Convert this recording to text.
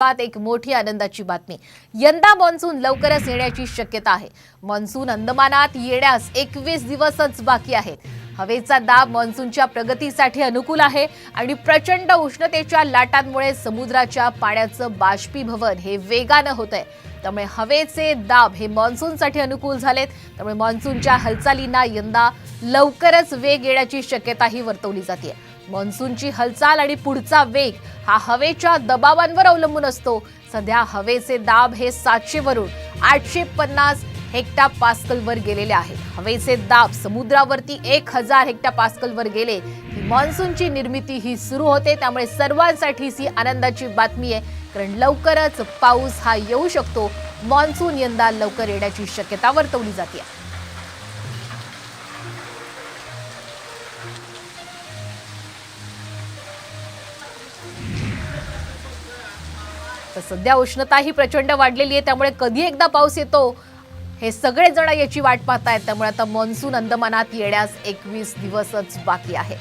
बात एक मोठी आनंदाची बातमी. यंदा मान्सून लवकरच येण्याची शक्यता आहे. मान्सून अंदमानात येण्यास एकवीस दिवसच बाकी आहेत. हवेचा दाब मान्सूनच्या प्रगतीसाठी अनुकूल आहे आणि प्रचंड उष्णतेच्या लाटांमुळे समुद्राच्या पाण्याचं बाष्पीभवन हे वेगानं होत आहे त्यामुळे हवेचे दाब हे मान्सूनसाठी अनुकूल झालेत. त्यामुळे मान्सूनच्या हालचालींना यंदा लवकरच वेग येण्याची शक्यताही वर्तवली जाते मान्सूनची हालचाल आणि पुढचा वेग हा हवेच्या दबावांवर अवलंबून असतो. सध्या हवेचे दाब हे सातशे वरून आठशे पन्नास हेक्टा पास्कलवर गेलेले आहेत. हवेचे दाब समुद्रावरती एक हजार हेक्टा पास्कलवर गेले. की मान्सूनची निर्मिती ही सुरू होते त्यामुळे सर्वांसाठीच ही आनंदाची बातमी आहे. कारण लवकरच पाऊस हा येऊ शकतो. मान्सून यंदा लवकर येण्याची शक्यता वर्तवली जाते. तर सध्या उष्णता ही प्रचंड वाढलेली आहे त्यामुळे कधी एकदा पाऊस येतो? हे सगळे जण याची वाट पाहतायत त्यामुळे आता मान्सून अंदमानात येण्यास एकवीस दिवसच बाकी आहे